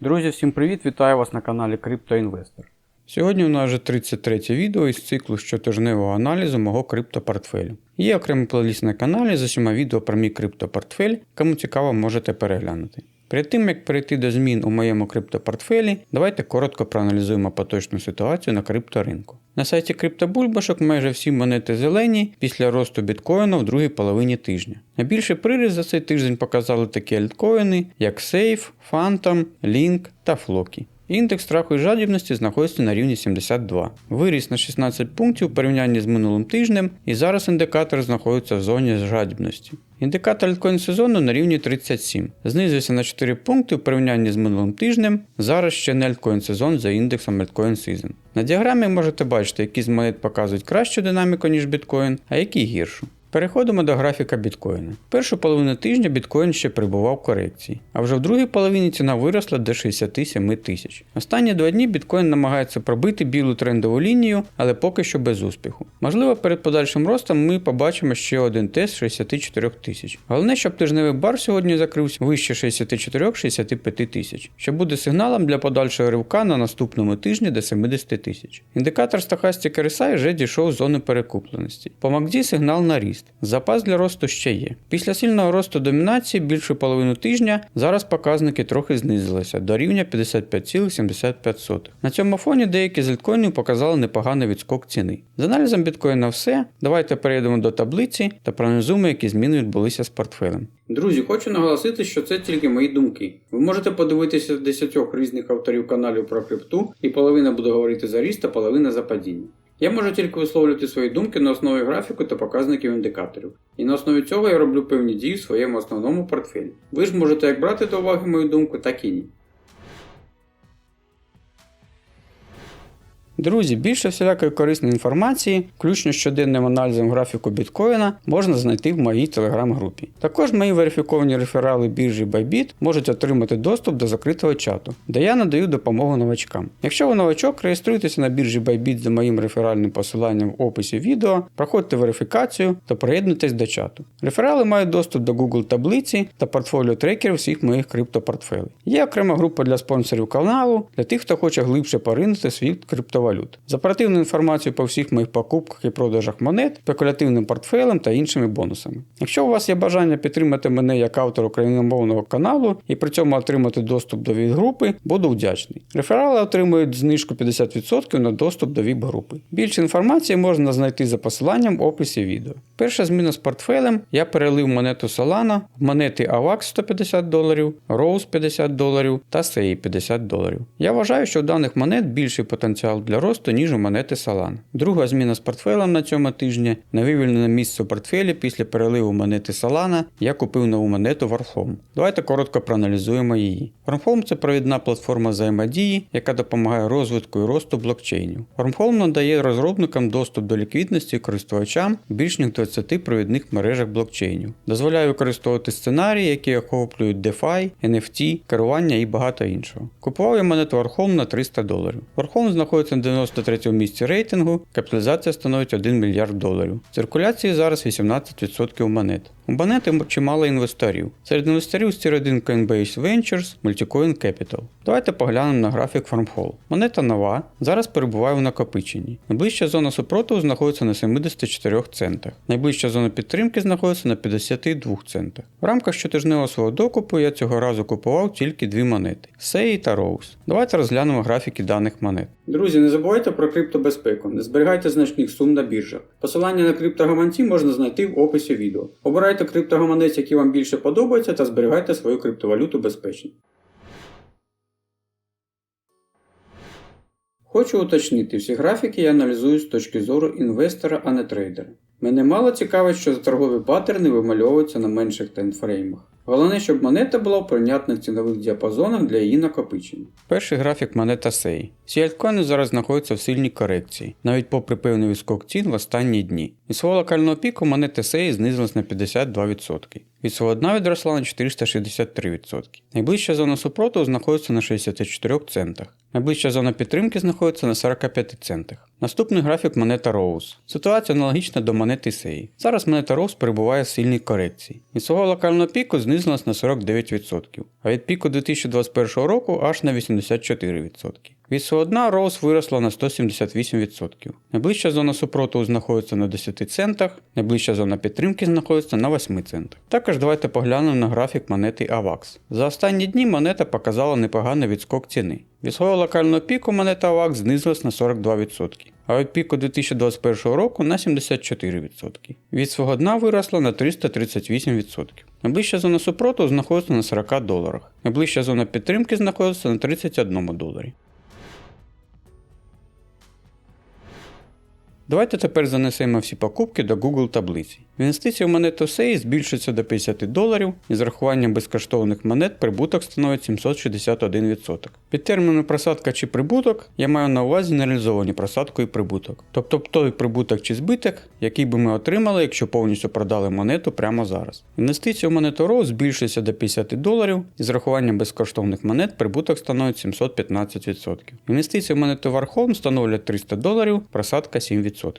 Друзі, всім привіт! Вітаю вас на каналі CryptoInvestor. Сьогодні у нас вже 33 відео із циклу щотижневого аналізу мого криптопортфелю. Є окремий плейліст на каналі з усіма відео про мій криптопортфель, кому цікаво можете переглянути. Перед тим як перейти до змін у моєму криптопортфелі, давайте коротко проаналізуємо поточну ситуацію на крипторинку. На сайті криптобульбашок майже всі монети зелені після росту біткоїна в другій половині тижня. Найбільший приріст за цей тиждень показали такі альткоїни, як Safe, Phantom, Link та Floki. Індекс страху і жадібності знаходиться на рівні 72. Виріс на 16 пунктів у порівнянні з минулим тижнем, і зараз індикатор знаходиться в зоні жадібності. Індикатор альткоін сезону на рівні 37. Знизився на 4 пункти в порівнянні з минулим тижнем. Зараз ще не альткоін сезон за індексом Altcoin Season. На діаграмі можете бачити, які з монет показують кращу динаміку, ніж біткоін, а які гіршу. Переходимо до графіка біткоїна. Першу половину тижня біткоін ще перебував в корекції, а вже в другій половині ціна виросла до 67 тисяч. Останні два дні біткоін намагається пробити білу трендову лінію, але поки що без успіху. Можливо, перед подальшим ростом ми побачимо ще один тест 64 тисяч. Головне, щоб тижневий бар сьогодні закрився вище 64-65 тисяч, що буде сигналом для подальшого ривка на наступному тижні до 70 тисяч. Індикатор Stochastic RSI вже дійшов з зони перекупленості. По MACD сигнал на ріст. Запас для росту ще є. Після сильного росту домінації більшу половину тижня зараз показники трохи знизилися до рівня 55,75. На цьому фоні деякі з альткоїнів показали непоганий відскок ціни. З аналізом біткоїна все. Давайте перейдемо до таблиці та проаналізуємо, які зміни відбулися з портфелем. Друзі, хочу наголосити, що це тільки мої думки. Ви можете подивитися 10 різних авторів каналів про крипту, і половина буде говорити за ріст, а половина за падіння. Я можу тільки висловлювати свої думки на основі графіку та показників індикаторів. І на основі цього я роблю певні дії в своєму основному портфелі. Ви ж можете як брати до уваги мою думку, так і ні. Друзі, більше всілякої корисної інформації, включно з щоденним аналізом графіку біткоїна, можна знайти в моїй телеграм-групі. Також мої верифіковані реферали біржі Bybit можуть отримати доступ до закритого чату, де я надаю допомогу новачкам. Якщо ви новачок, реєструйтеся на біржі Bybit за моїм реферальним посиланням в описі відео, проходьте верифікацію та приєднуйтесь до чату. Реферали мають доступ до Google таблиці та портфоліо трекерів всіх моїх криптопортфелей. Є окрема група для спонсорів каналу, для тих, хто хоче глибше поринути світ криптовалют. З оперативною інформацією по всіх моїх покупках і продажах монет, спекулятивним портфелем та іншими бонусами. Якщо у вас є бажання підтримати мене як автор україномовного каналу і при цьому отримати доступ до ВІП-групи, буду вдячний. Реферали отримують знижку 50% на доступ до ВІП-групи. Більше інформації можна знайти за посиланням в описі відео. Перша зміна з портфелем я перелив монету Solana монети AVAX 150 доларів, Rose 50 доларів та SEI 50 доларів. Я вважаю, що у даних монет більший потенціал для росту, ніж у монети Solana. Друга зміна з портфелем на цьому тижні на вивільнене місце у портфелі після переливу монети Solana я купив нову монету Warholm. Давайте коротко проаналізуємо її. Warholm – це провідна платформа взаємодії, яка допомагає розвитку і росту блокчейнів. Warholm надає розробникам доступ до ліквідності користувачам більш ніж 20 провідних мережах блокчейнів. Дозволяє використовувати сценарії, які охоплюють DeFi, NFT, керування і багато іншого. Купував я монету Warholm на 300 доларів. Warholm знаходиться на 93 місці рейтингу, капіталізація становить 1 мільярд доларів. Циркуляції зараз 18% монет. У чимало інвесторів. Серед інвесторів 1 Coinbase Ventures, Multicoin Capital. Давайте поглянемо на графік FarmHall. Монета нова, зараз перебуває в накопиченні. Найближча зона супротиву знаходиться на 74 центах. Найближча зона підтримки знаходиться на 52 центах. В рамках щотижневого свого докупу я цього разу купував тільки дві монети SEI та Rose. Давайте розглянемо графіки даних монет. Друзі, не забувайте про криптобезпеку, не зберігайте значних сум на біржах. Посилання на криптогаманці можна знайти в описі відео. Обирайте криптогаманець, який вам більше подобається, та зберігайте свою криптовалюту безпечно. Хочу уточнити, всі графіки я аналізую з точки зору інвестора, а не трейдера. Мене мало цікавить, що торгові паттерни вимальовуються на менших таймфреймах. Головне, щоб монета була в прийнятних цінових діапазонах для її накопичення. Перший графік монета SEI. Всі альткоїни зараз знаходяться в сильній корекції, навіть попри певний відскок цін в останні дні. Від свого локального піку монета SEI знизилась на 52%. Від свого дна відросла на 463%. Найближча зона супротиву знаходиться на 64 центах. Найближча зона підтримки знаходиться на 45 центах. Наступний графік монета Rose. Ситуація аналогічна до монети Сеї. Зараз монета Rose перебуває в сильній корекції. Від свого локального піку знизилась на 49%, а від піку 2021 року аж на 84%. Від свого дна Rose виросла на 178%. Найближча зона супротиву знаходиться на 10 центах, найближча зона підтримки знаходиться на 8 центах. Також давайте поглянемо на графік монети AVAX. За останні дні монета показала непоганий відскок ціни. Від свого локального піку монета AVAX знизилась на 42%, а від піку 2021 року на 74%. Від свого дна виросла на 338%. Найближча зона супротиву знаходиться на 40 доларах. Найближча зона підтримки знаходиться на 31 доларі. Давайте тепер занесемо всі покупки до Google таблиці. Інвестиції в монету SEI збільшуються до 50 доларів і з рахуванням безкоштовних монет прибуток становить 761%. Під терміном просадка чи прибуток я маю на увазі нереалізовані просадку і прибуток. Тобто той прибуток чи збиток, який би ми отримали, якщо повністю продали монету прямо зараз. Інвестиції в монету ROW збільшуються до 50 доларів і з рахуванням безкоштовних монет прибуток становить 715%. Інвестиції в монету Warholm становлять 300 доларів, просадка 7%.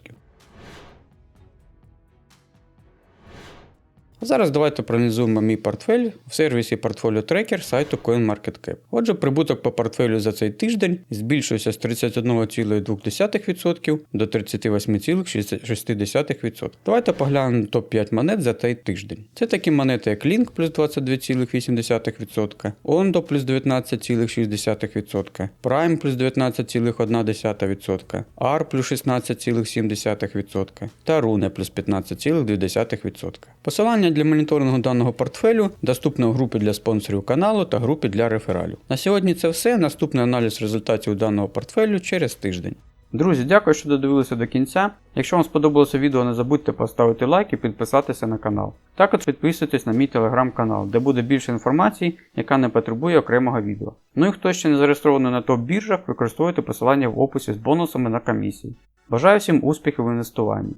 Зараз давайте проаналізуємо мій портфель в сервісі Portfolio Tracker сайту CoinMarketCap. Отже, прибуток по портфелю за цей тиждень збільшився з 31,2% до 38,6%. Давайте поглянемо топ-5 монет за цей тиждень. Це такі монети, як Link плюс 22,8%, Ondo плюс 19,6%, Prime плюс 19,1%, AR плюс 16,7% та Rune плюс 15,2%. Посилання для моніторингу даного портфелю доступне у групі для спонсорів каналу та групі для рефералів. На сьогодні це все. Наступний аналіз результатів даного портфелю через тиждень. Друзі, дякую, що додивилися до кінця. Якщо вам сподобалося відео, не забудьте поставити лайк і підписатися на канал. Також підписуйтесь на мій телеграм-канал, де буде більше інформації, яка не потребує окремого відео. Ну і хто ще не зареєстрований на топ-біржах, використовуйте посилання в описі з бонусами на комісії. Бажаю всім успіхів в інвестуванні.